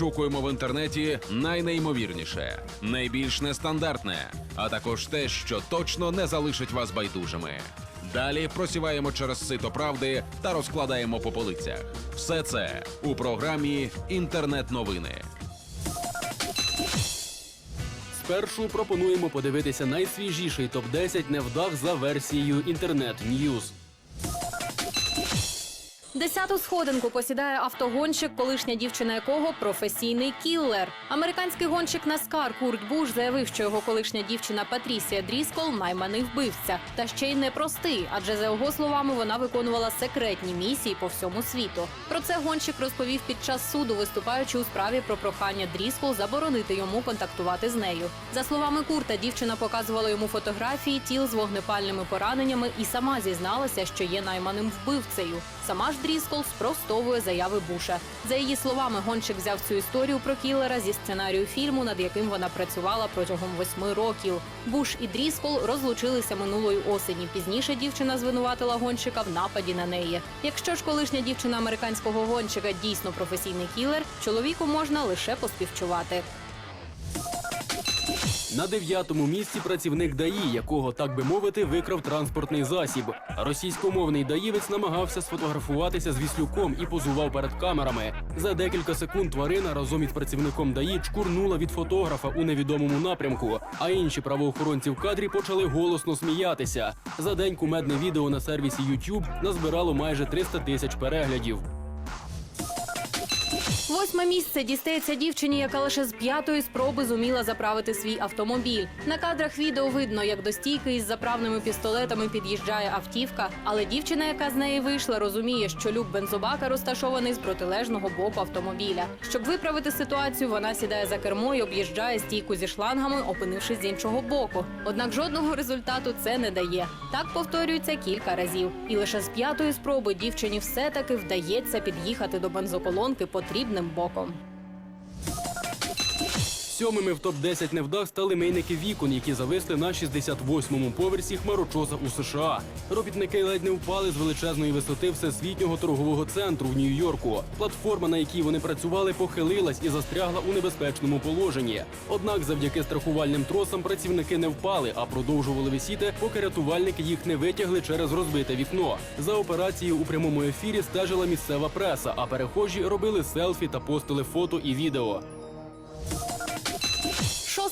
Відшукуємо в інтернеті найнеймовірніше, найбільш нестандартне, а також те, що точно не залишить вас байдужими. Далі просіваємо через сито правди та розкладаємо по полицях. Все це у програмі Інтернет-новини. Спершу пропонуємо подивитися найсвіжіший топ 10 невдах за версією інтернет Ньюз. Десяту сходинку посідає автогонщик, колишня дівчина якого професійний кіллер. Американський гонщик Наскар Курт Буш заявив, що його колишня дівчина Патрісія Дріскол найманий вбивця. Та ще й не простий, адже за його словами вона виконувала секретні місії по всьому світу. Про це гонщик розповів під час суду, виступаючи у справі про прохання Дріскол заборонити йому контактувати з нею. За словами Курта, дівчина показувала йому фотографії тіл з вогнепальними пораненнями і сама зізналася, що є найманим вбивцею. Сама ж Дріскол спростовує заяви Буша. За її словами, гонщик взяв цю історію про кілера зі сценарію фільму, над яким вона працювала протягом восьми років. Буш і Дріскол розлучилися минулої осені. Пізніше дівчина звинуватила гонщика в нападі на неї. Якщо ж колишня дівчина американського гонщика дійсно професійний кілер, чоловіку можна лише поспівчувати. На дев'ятому місці працівник ДАІ, якого, так би мовити, викрав транспортний засіб. Російськомовний даївець намагався сфотографуватися з віслюком і позував перед камерами. За декілька секунд тварина разом із працівником ДАІ чкурнула від фотографа у невідомому напрямку. А інші правоохоронці в кадрі почали голосно сміятися. За день кумедне відео на сервісі YouTube назбирало майже 300 тисяч переглядів. Восьме місце дістається дівчині, яка лише з п'ятої спроби зуміла заправити свій автомобіль. На кадрах відео видно, як до стійки із заправними пістолетами під'їжджає автівка. Але дівчина, яка з неї вийшла, розуміє, що люк бензобака розташований з протилежного боку автомобіля. Щоб виправити ситуацію, вона сідає за кермо і об'їжджає стійку зі шлангами, опинившись з іншого боку. Однак жодного результату це не дає. Так повторюється кілька разів. І лише з п'ятої спроби дівчині все-таки вдається під'їхати до бензоколонки потрібним боком. Сьомими в топ-10 невдах стали мийники вікон, які зависли на 68-му поверсі хмарочоса у США. Робітники ледь не впали з величезної висоти всесвітнього торгового центру в Нью-Йорку. Платформа, на якій вони працювали, похилилась і застрягла у небезпечному положенні. Однак, завдяки страхувальним тросам працівники не впали, а продовжували висіти, поки рятувальники їх не витягли через розбите вікно. За операцією у прямому ефірі стежила місцева преса, а перехожі робили селфі та постили фото і відео.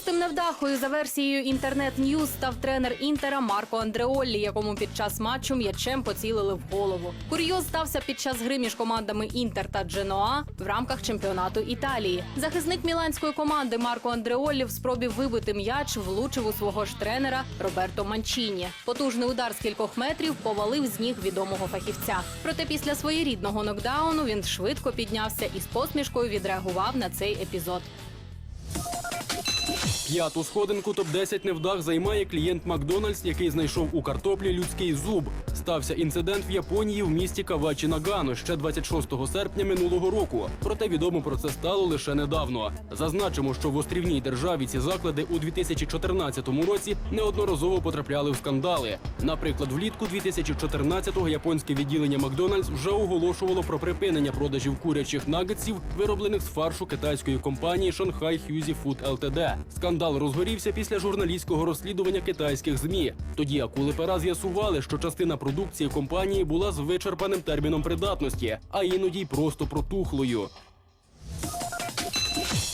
Шостим невдахою за версією інтернет Ньюз став тренер інтера Марко Андреоллі, якому під час матчу м'ячем поцілили в голову. Курйоз стався під час гри між командами Інтер та Дженоа в рамках чемпіонату Італії. Захисник міланської команди Марко Андреоллі в спробі вибити м'яч влучив у свого ж тренера Роберто Манчіні. Потужний удар з кількох метрів повалив з ніг відомого фахівця. Проте після своєрідного нокдауну він швидко піднявся і з посмішкою відреагував на цей епізод. П'яту сходинку топ-10 невдах займає клієнт Макдональдс, який знайшов у картоплі людський зуб. Стався інцидент в Японії в місті Кавачі Нагано ще 26 серпня минулого року. Проте відомо про це стало лише недавно. Зазначимо, що в острівній державі ці заклади у 2014 році неодноразово потрапляли в скандали. Наприклад, влітку 2014-го японське відділення Макдональдс вже оголошувало про припинення продажів курячих нагетсів, вироблених з фаршу китайської компанії Shanghai Huzi Food Ltd. Скандал розгорівся після журналістського розслідування китайських змі. Тоді акули пера з'ясували, що частина продукції компанії була з вичерпаним терміном придатності, а іноді й просто протухлою.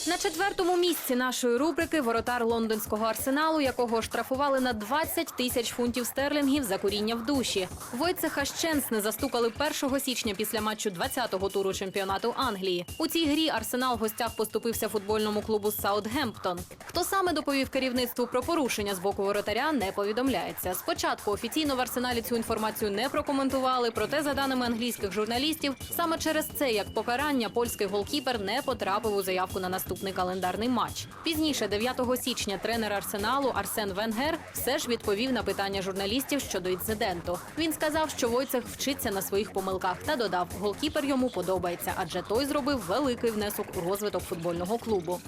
На четвертому місці нашої рубрики воротар лондонського арсеналу, якого штрафували на 20 тисяч фунтів стерлінгів за куріння в душі. Войцеха Щенсне застукали 1 січня після матчу 20-го туру чемпіонату Англії. У цій грі арсенал в гостях поступився футбольному клубу Саутгемптон. Хто саме доповів керівництву про порушення з боку воротаря, не повідомляється. Спочатку офіційно в арсеналі цю інформацію не прокоментували. Проте, за даними англійських журналістів, саме через це як покарання польський голкіпер не потрапив у заявку на наступний календарний матч. Пізніше, 9 січня, тренер арсеналу Арсен Венгер все ж відповів на питання журналістів щодо інциденту. Він сказав, що Войцех вчиться на своїх помилках та додав, голкіпер йому подобається, адже той зробив великий внесок у розвиток футбольного клубу.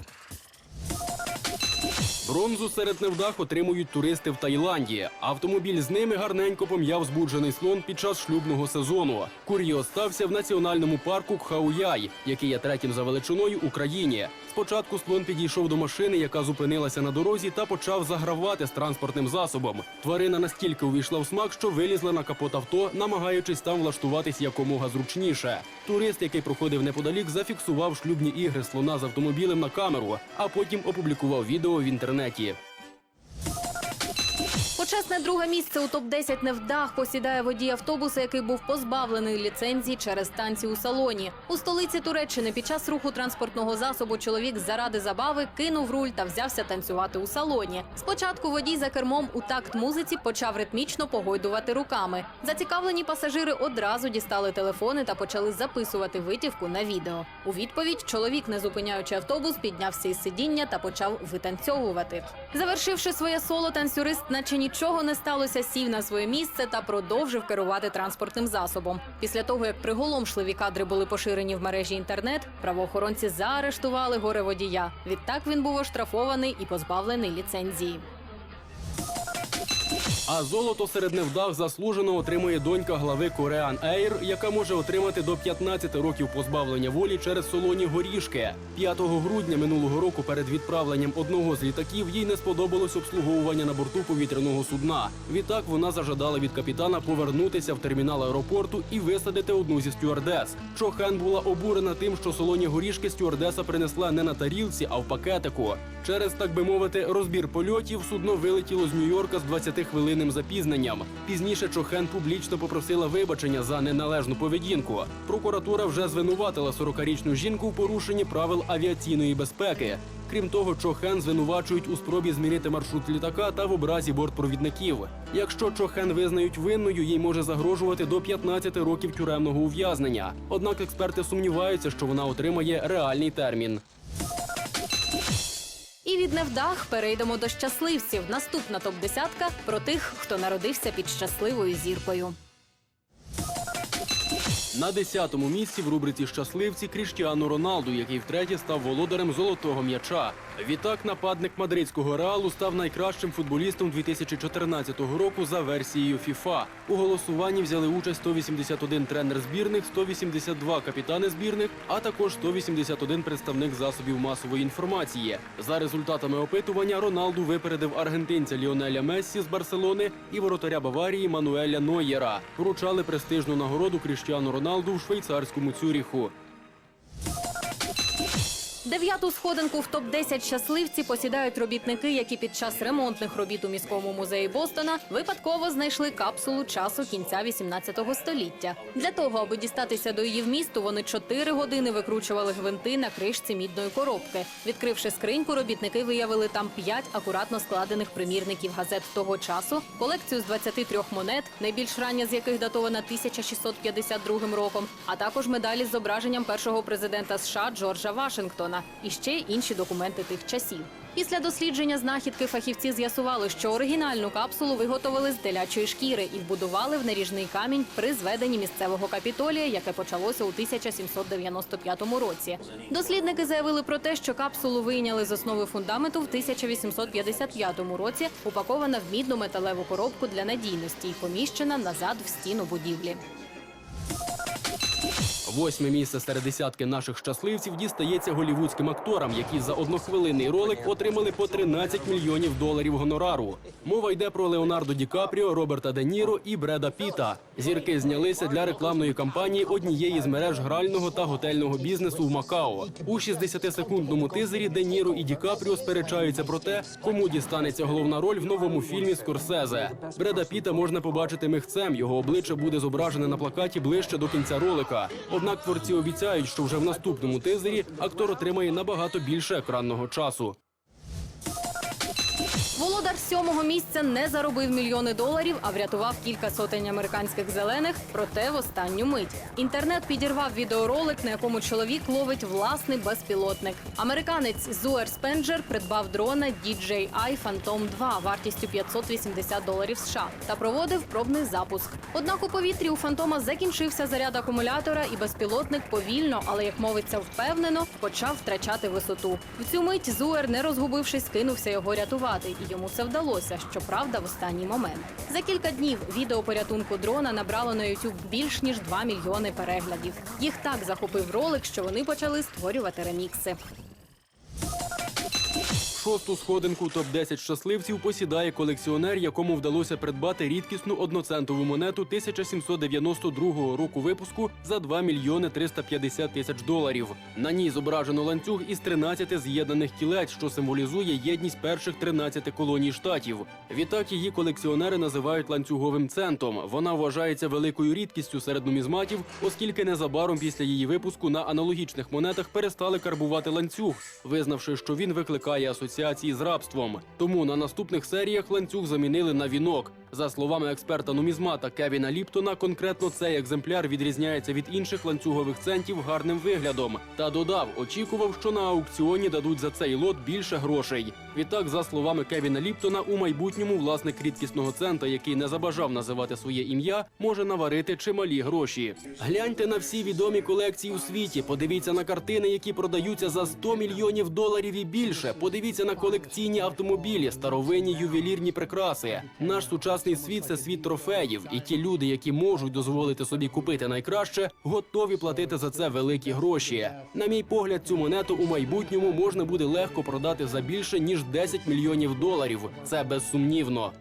Бронзу серед невдах отримують туристи в Таїланді. Автомобіль з ними гарненько пом'яв збуджений слон під час шлюбного сезону. Кур'ї остався в національному парку Кхауяй, який є третім за величиною у країні. Спочатку слон підійшов до машини, яка зупинилася на дорозі, та почав загравати з транспортним засобом. Тварина настільки увійшла в смак, що вилізла на капот авто, намагаючись там влаштуватись якомога зручніше. Турист, який проходив неподалік, зафіксував шлюбні ігри слона з автомобілем на камеру, а потім опублікував відео в інтернеті планеті. Почесне друге місце у топ-10 невдах посідає водій автобуса, який був позбавлений ліцензії через танці у салоні. У столиці Туреччини під час руху транспортного засобу чоловік заради забави кинув руль та взявся танцювати у салоні. Спочатку водій за кермом у такт музиці почав ритмічно погойдувати руками. Зацікавлені пасажири одразу дістали телефони та почали записувати витівку на відео. У відповідь чоловік, не зупиняючи автобус, піднявся із сидіння та почав витанцьовувати. Завершивши своє соло, танцюрист, наче нічого не сталося, сів на своє місце та продовжив керувати транспортним засобом. Після того, як приголомшливі кадри були поширені в мережі інтернет, правоохоронці заарештували горе водія. Відтак він був оштрафований і позбавлений ліцензії. А золото серед невдах заслужено отримує донька глави Korean Air, яка може отримати до 15 років позбавлення волі через солоні горішки. 5 грудня минулого року перед відправленням одного з літаків їй не сподобалось обслуговування на борту повітряного судна. Відтак вона зажадала від капітана повернутися в термінал аеропорту і висадити одну зі стюардес. Чохан була обурена тим, що солоні горішки стюардеса принесла не на тарілці, а в пакетику. Через так би мовити, розбір польотів судно вилетіло з Нью-Йорка з 20-хвилинним запізненням. Пізніше Чохен публічно попросила вибачення за неналежну поведінку. Прокуратура вже звинуватила 40-річну жінку в порушенні правил авіаційної безпеки. Крім того, Чохен звинувачують у спробі змінити маршрут літака та в образі бортпровідників. Якщо Чохен визнають винною, їй може загрожувати до 15 років тюремного ув'язнення. Однак експерти сумніваються, що вона отримає реальний термін. І від невдах перейдемо до щасливців. Наступна топ-десятка про тих, хто народився під щасливою зіркою. На 10-му місці в рубриці Щасливці Кріштіану Роналду, який втретє став володарем золотого м'яча. Відтак нападник мадридського реалу став найкращим футболістом 2014 року за версією FIFA. У голосуванні взяли участь 181 тренер збірних, 182 капітани збірних, а також 181 представник засобів масової інформації. За результатами опитування Роналду випередив аргентинця Ліонеля Мессі з Барселони і воротаря Баварії Мануеля Нойєра. Вручали престижну нагороду Кріштіану Роналду в швейцарському Цюріху. Дев'яту сходинку в топ-10 щасливці посідають робітники, які під час ремонтних робіт у міському музеї Бостона випадково знайшли капсулу часу кінця 18 століття. Для того, аби дістатися до її вмісту, вони 4 години викручували гвинти на кришці мідної коробки. Відкривши скриньку, робітники виявили там 5 акуратно складених примірників газет того часу, колекцію з 23 монет, найбільш рання з яких датована 1652 роком, а також медалі з зображенням першого президента США Джорджа Вашингтона і ще інші документи тих часів. Після дослідження знахідки фахівці з'ясували, що оригінальну капсулу виготовили з телячої шкіри і вбудували в наріжний камінь при зведенні місцевого капітолія, яке почалося у 1795 році. Дослідники заявили про те, що капсулу вийняли з основи фундаменту в 1855 році, упакована в мідну металеву коробку для надійності і поміщена назад в стіну будівлі. Восьме місце серед десятки наших щасливців дістається голівудським акторам, які за однохвилинний ролик отримали по 13 мільйонів доларів гонорару. Мова йде про Леонардо Ді Капріо, Роберта Де Ніро і Бреда Піта. Зірки знялися для рекламної кампанії однієї з мереж грального та готельного бізнесу в Макао. У 60-секундному тизері Де Ніро і Ді Капріо сперечаються про те, кому дістанеться головна роль в новому фільмі Скорсезе. Бреда Піта можна побачити михцем. Його обличчя буде зображене на плакаті ближче до кінця ролика. Однак творці обіцяють, що вже в наступному тизері актор отримає набагато більше екранного часу. Володар сьомого місця не заробив мільйони доларів, а врятував кілька сотень американських зелених, проте в останню мить. Інтернет підірвав відеоролик, на якому чоловік ловить власний безпілотник. Американець Зуер Спенджер придбав дрона DJI Phantom 2 вартістю 580 доларів США та проводив пробний запуск. Однак у повітрі у фантома закінчився заряд акумулятора, і безпілотник повільно, але як мовиться, впевнено, почав втрачати висоту. В цю мить Зуер, не розгубившись, кинувся його рятувати, йому це вдалося. Щоправда, в останній момент. За кілька днів відео порятунку дрона набрало на YouTube більш ніж 2 мільйони переглядів. Їх так захопив ролик, що вони почали створювати ремікси. Шосту сходинку топ 10 щасливців посідає колекціонер, якому вдалося придбати рідкісну одноцентову монету 1792 року випуску за 2 мільйони 350 тисяч доларів. На ній зображено ланцюг із 13 з'єднаних кілець, що символізує єдність перших 13 колоній штатів. Відтак її колекціонери називають ланцюговим центом. Вона вважається великою рідкістю серед нумізматів, оскільки незабаром після її випуску на аналогічних монетах перестали карбувати ланцюг, визнавши, що він викликає асоціації з рабством. Тому на наступних серіях ланцюг замінили на вінок. За словами експерта нумізмата Кевіна Ліптона, конкретно цей екземпляр відрізняється від інших ланцюгових центів гарним виглядом. Та додав, очікував, що на аукціоні дадуть за цей лот більше грошей. Відтак, за словами Кевіна Ліптона, у майбутньому власник рідкісного цента, який не забажав називати своє ім'я, може наварити чималі гроші. Гляньте на всі відомі колекції у світі. Подивіться на картини, які продаються за 100 мільйонів доларів і більше. Подивіться на колекційні автомобілі, старовинні ювелірні прикраси. Наш сучасний світ це світ трофеїв, і ті люди, які можуть дозволити собі купити найкраще, готові платити за це великі гроші. На мій погляд, цю монету у майбутньому можна буде легко продати за більше ніж 10 мільйонів доларів. Це безсумнівно.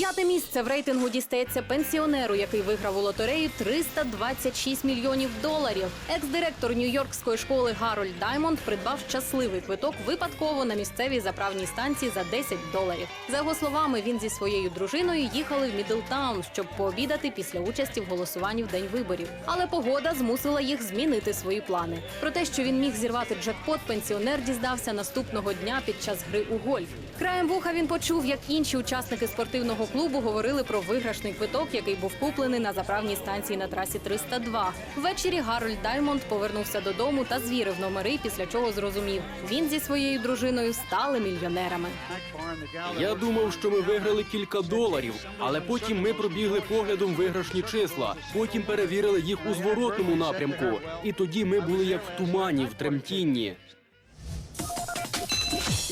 П'яте місце в рейтингу дістається пенсіонеру, який виграв у лотерею 326 мільйонів доларів. Екс-директор Нью-Йоркської школи Гарольд Даймонд придбав щасливий квиток випадково на місцевій заправній станції за 10 доларів. За його словами, він зі своєю дружиною їхали в Мідлтаун, щоб пообідати після участі в голосуванні в день виборів. Але погода змусила їх змінити свої плани. Про те, що він міг зірвати джекпот, пенсіонер дізнався наступного дня під час гри у гольф. Краєм вуха він почув, як інші учасники спортивного клубу говорили про виграшний квиток, який був куплений на заправній станції на трасі 302. Ввечері Гарольд Даймонд повернувся додому та звірив номери, після чого зрозумів, він зі своєю дружиною стали мільйонерами. Я думав, що ми виграли кілька доларів, але потім ми пробігли поглядом виграшні числа. Потім перевірили їх у зворотному напрямку. І тоді ми були як в тумані, в тремтінні.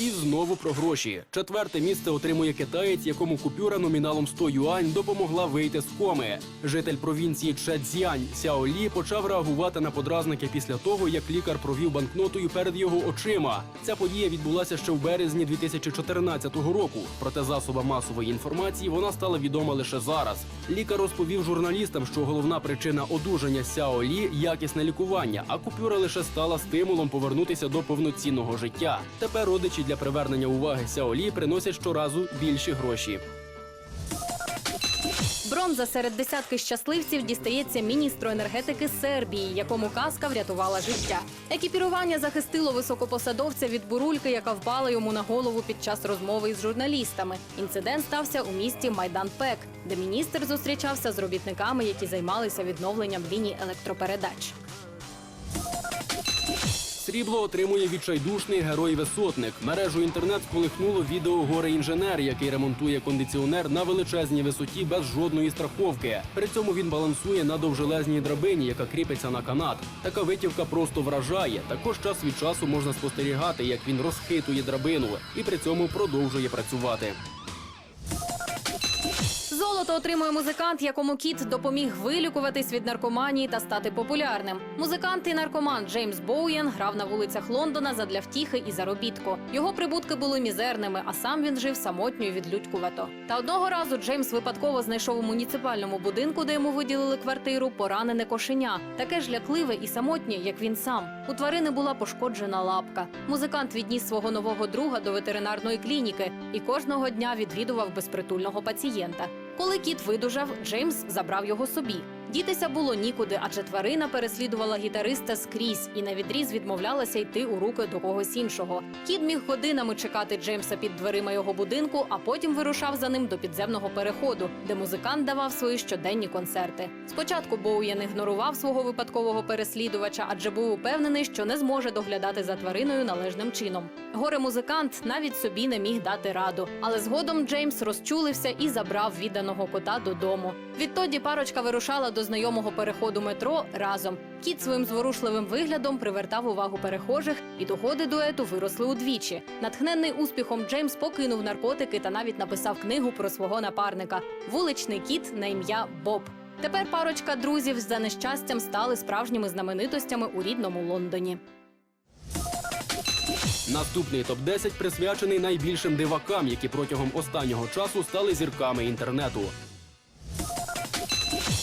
І знову про гроші. Четверте місце отримує китаєць, якому купюра номіналом 100 юань допомогла вийти з коми. Житель провінції Чжецзянь Сяо Лі почав реагувати на подразники після того, як лікар провів банкнотою перед його очима. Ця подія відбулася ще в березні 2014 року. Проте засобам масової інформації вона стала відома лише зараз. Лікар розповів журналістам, що головна причина одужання Сяо Лі – якісне лікування, а купюра лише стала стимулом повернутися до повноцінного життя. Тепер родичі для привернення уваги Сяо Лі приносять щоразу більші гроші. Бронза серед десятки щасливців дістається міністру енергетики Сербії, якому казка врятувала життя. Екіпірування захистило високопосадовця від бурульки, яка впала йому на голову під час розмови із журналістами. Інцидент стався у місті Майдан-Пек, де міністр зустрічався з робітниками, які займалися відновленням ліній електропередач. Срібло отримує відчайдушний герой-висотник. Мережу інтернет сколихнуло відео горе інженер, який ремонтує кондиціонер на величезній висоті без жодної страховки. При цьому він балансує на довжелезній драбині, яка кріпиться на канат. Така витівка просто вражає. Також час від часу можна спостерігати, як він розхитує драбину і при цьому продовжує працювати. Золото отримує музикант, якому кіт допоміг вилікуватись від наркоманії та стати популярним. Музикант і наркоман Джеймс Боуєн грав на вулицях Лондона задля втіхи і заробітку. Його прибутки були мізерними, а сам він жив самотньо і відлюдькувато. Та одного разу Джеймс випадково знайшов у муніципальному будинку, де йому виділили квартиру, поранене кошеня, таке ж лякливе і самотнє, як він сам. У тварини була пошкоджена лапка. Музикант відніс свого нового друга до ветеринарної клініки і кожного дня відвідував безпритульного пацієнта. Коли кіт видужав, Джеймс забрав його собі. Дітися було нікуди, адже тварина переслідувала гітариста скрізь і на відріз відмовлялася йти у руки до когось іншого. Кіт міг годинами чекати Джеймса під дверима його будинку, а потім вирушав за ним до підземного переходу, де музикант давав свої щоденні концерти. Спочатку Боуєн ігнорував свого випадкового переслідувача, адже був упевнений, що не зможе доглядати за твариною належним чином. Горе музикант навіть собі не міг дати раду, але згодом Джеймс розчулився і забрав відданого кота додому. Відтоді парочка вирушала до знайомого переходу метро разом. Кіт своїм зворушливим виглядом привертав увагу перехожих, і доходи дуету виросли удвічі. Натхненний успіхом Джеймс покинув наркотики та навіть написав книгу про свого напарника вуличний кіт на ім'я Боб. Тепер парочка друзів за нещастям стали справжніми знаменитостями у рідному Лондоні. Наступний топ 10 присвячений найбільшим дивакам, які протягом останнього часу стали зірками інтернету.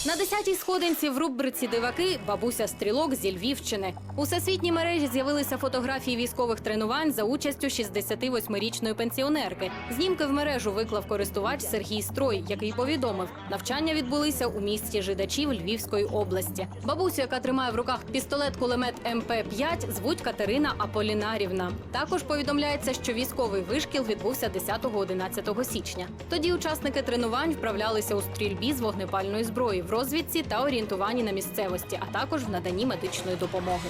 На десятій сходинці в рубриці Диваки бабуся стрілок зі Львівщини. У всесвітній мережі з'явилися фотографії військових тренувань за участю 68-річної пенсіонерки. Знімки в мережу виклав користувач Сергій Строй, який повідомив, навчання відбулися у місті Жидачів Львівської області. Бабусю, яка тримає в руках пістолет кулемет МП-5, звуть Катерина Аполінарівна. Також повідомляється, що військовий вишкіл відбувся 10-11 січня. Тоді учасники тренувань вправлялися у стрільбі з вогнепальної зброї розвідці та орієнтуванні на місцевості, а також в наданні медичної допомоги.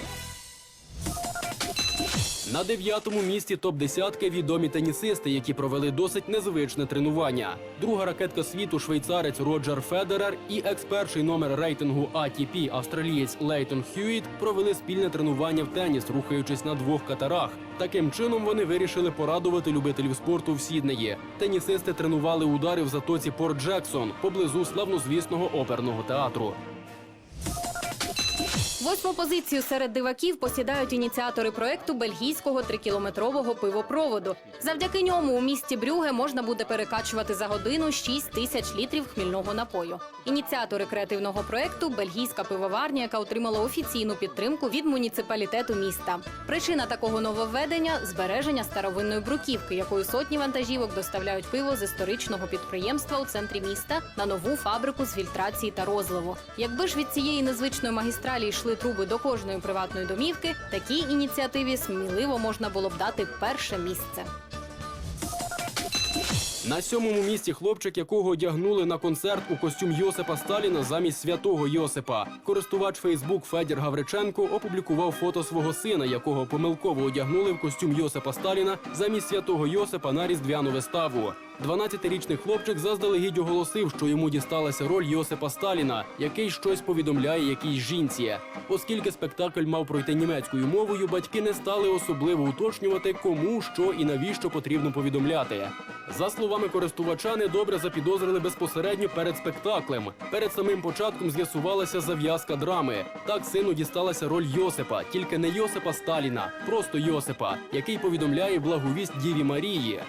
На дев'ятому місці топ десятки відомі тенісисти, які провели досить незвичне тренування. Друга ракетка світу швейцарець Роджер Федерер і екс-перший номер рейтингу ATP австралієць Лейтон Хьюіт провели спільне тренування в теніс, рухаючись на двох катерах. Таким чином вони вирішили порадувати любителів спорту в Сіднеї. Тенісисти тренували удари в затоці Порт Джексон поблизу славнозвісного оперного театру. Восьму позицію серед диваків посідають ініціатори проекту бельгійського трикілометрового пивопроводу. Завдяки ньому у місті Брюге можна буде перекачувати за годину 6 тисяч літрів хмільного напою. Ініціатори креативного проекту бельгійська пивоварня, яка отримала офіційну підтримку від муніципалітету міста. Причина такого нововведення збереження старовинної бруківки, якою сотні вантажівок доставляють пиво з історичного підприємства у центрі міста на нову фабрику з фільтрації та розливу. Якби ж від цієї незвичної магістралі йшли труби до кожної приватної домівки, такій ініціативі сміливо можна було б дати перше місце. На сьомому місці хлопчик, якого одягнули на концерт у костюм Йосипа Сталіна замість святого Йосипа. Користувач Фейсбук Федір Гавриченко опублікував фото свого сина, якого помилково одягнули в костюм Йосипа Сталіна замість святого Йосипа на різдвяну виставу. 12-річний хлопчик заздалегідь оголосив, що йому дісталася роль Йосипа Сталіна, який щось повідомляє якійсь жінці. Оскільки спектакль мав пройти німецькою мовою, батьки не стали особливо уточнювати, кому, що і навіщо потрібно повідомляти. За словами користувача, недобре запідозрили безпосередньо перед спектаклем. Перед самим початком з'ясувалася зав'язка драми. Так сину дісталася роль Йосипа, тільки не Йосипа Сталіна, просто Йосипа, який повідомляє благовість Діві Марії.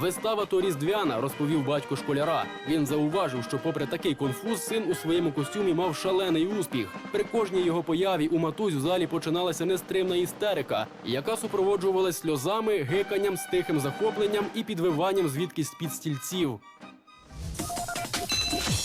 Вистава то різдвяна, розповів батько школяра. Він зауважив, що, попри такий конфуз, син у своєму костюмі мав шалений успіх. При кожній його появі у матусь в залі починалася нестримна істерика, яка супроводжувалась сльозами, гиканням, стихим захопленням і підвиванням звідкись з-під стільців.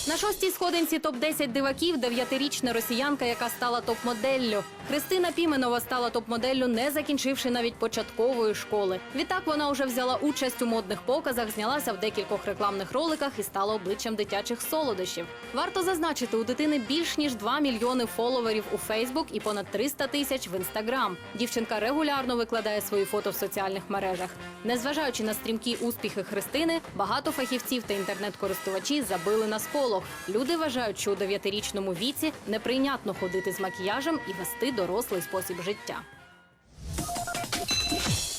На шостій сходинці топ 10 диваків дев'ятирічна росіянка, яка стала топ-моделлю. Христина Піменова стала топ-моделлю, не закінчивши навіть початкової школи. Відтак вона вже взяла участь у модних показах, знялася в декількох рекламних роликах і стала обличчям дитячих солодощів. Варто зазначити, у дитини більш ніж 2 мільйони фоловерів у Фейсбук і понад 300 тисяч в інстаграм. Дівчинка регулярно викладає свої фото в соціальних мережах. Незважаючи на стрімкі успіхи Христини, багато фахівців та інтернет-користувачі забили на сполох. Люди вважають, що у дев'ятирічному віці неприйнятно ходити з макіяжем і вести дорослий спосіб життя.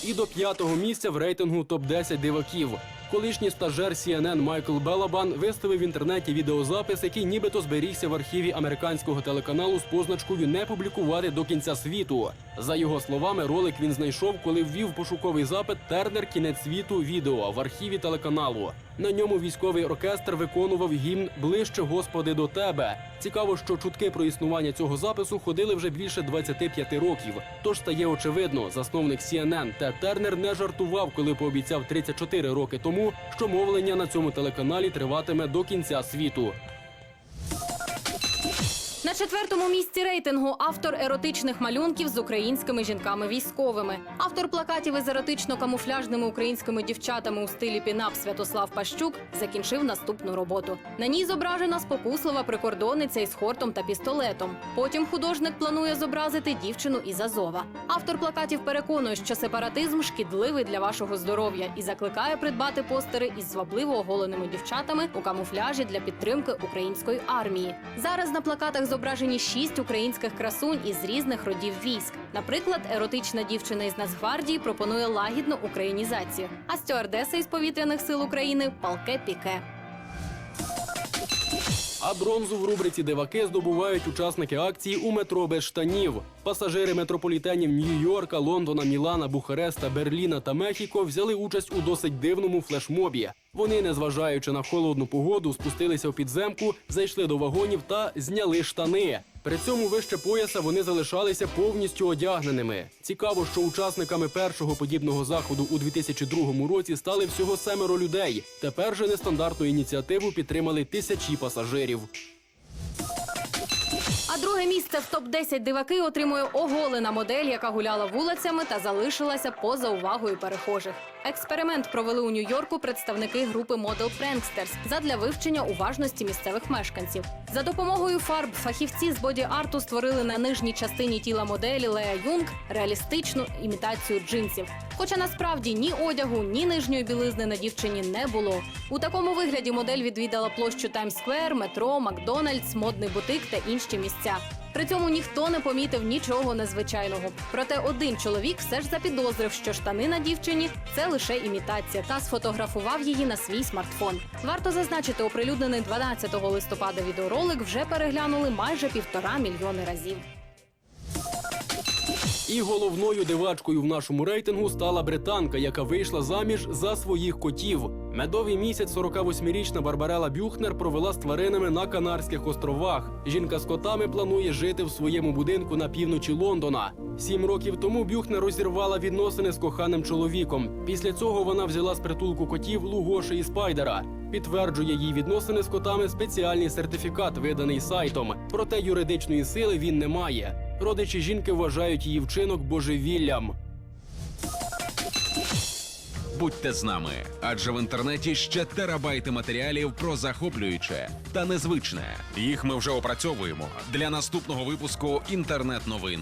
І до п'ятого місця в рейтингу топ 10 диваків. Колишній стажер CNN Майкл Белабан виставив в інтернеті відеозапис, який нібито зберігся в архіві американського телеканалу з позначкою не публікувати до кінця світу. За його словами, ролик він знайшов, коли ввів пошуковий запит Тернер кінець світу відео в архіві телеканалу. На ньому військовий оркестр виконував гімн Ближче Господи до тебе. Цікаво, що чутки про існування цього запису ходили вже більше 25 років. Тож стає очевидно, засновник CNN Тед Тернер не жартував, коли пообіцяв 34 роки тому, що мовлення на цьому телеканалі триватиме до кінця світу. Четвертому місці рейтингу автор еротичних малюнків з українськими жінками-військовими. Автор плакатів із еротично-камуфляжними українськими дівчатами у стилі пінап Святослав Пащук закінчив наступну роботу. На ній зображена спокуслива прикордонниця із хортом та пістолетом. Потім художник планує зобразити дівчину із Азова. Автор плакатів переконує, що сепаратизм шкідливий для вашого здоров'я і закликає придбати постери із звабливо оголеними дівчатами у камуфляжі для підтримки української армії. Зараз на плакатах зображені шість українських красунь із різних родів військ. Наприклад, еротична дівчина із Нацгвардії пропонує лагідну українізацію, а стюардеса із повітряних сил України палке піке. А бронзу в рубриці Диваки здобувають учасники акції у метро без штанів. Пасажири метрополітенів Нью-Йорка, Лондона, Мілана, Бухареста, Берліна та Мехіко взяли участь у досить дивному флешмобі. Вони, незважаючи на холодну погоду, спустилися в підземку, зайшли до вагонів та зняли штани. При цьому вище пояса вони залишалися повністю одягненими. Цікаво, що учасниками першого подібного заходу у 2002 році стали всього семеро людей. Тепер же нестандартну ініціативу підтримали тисячі пасажирів. А друге місце в топ 10 диваки отримує оголена модель, яка гуляла вулицями та залишилася поза увагою перехожих. Експеримент провели у Нью-Йорку представники групи Model Pranksters задля вивчення уважності місцевих мешканців. За допомогою фарб фахівці з боді-арту створили на нижній частині тіла моделі Леа Юнг реалістичну імітацію джинсів. Хоча насправді ні одягу, ні нижньої білизни на дівчині не було. У такому вигляді модель відвідала площу Таймс-сквер, метро, Макдональдс, модний бутик та інші місця. При цьому ніхто не помітив нічого незвичайного. Проте один чоловік все ж запідозрив, що штани на дівчині це лише імітація, та сфотографував її на свій смартфон. Варто зазначити, оприлюднений 12 листопада відеоролик вже переглянули майже півтора мільйони разів. І головною дивачкою в нашому рейтингу стала британка, яка вийшла заміж за своїх котів. Медовий місяць 48-річна Барбарела Бюхнер провела з тваринами на Канарських островах. Жінка з котами планує жити в своєму будинку на півночі Лондона. Сім років тому Бюхнер розірвала відносини з коханим чоловіком. Після цього вона взяла з притулку котів Лугоші і Спайдера. Підтверджує її відносини з котами спеціальний сертифікат, виданий сайтом. Проте юридичної сили він не має. Родичі жінки вважають її вчинок божевіллям. Будьте з нами, адже в інтернеті ще терабайти матеріалів про захоплююче та незвичне. Їх ми вже опрацьовуємо для наступного випуску інтернет-новин.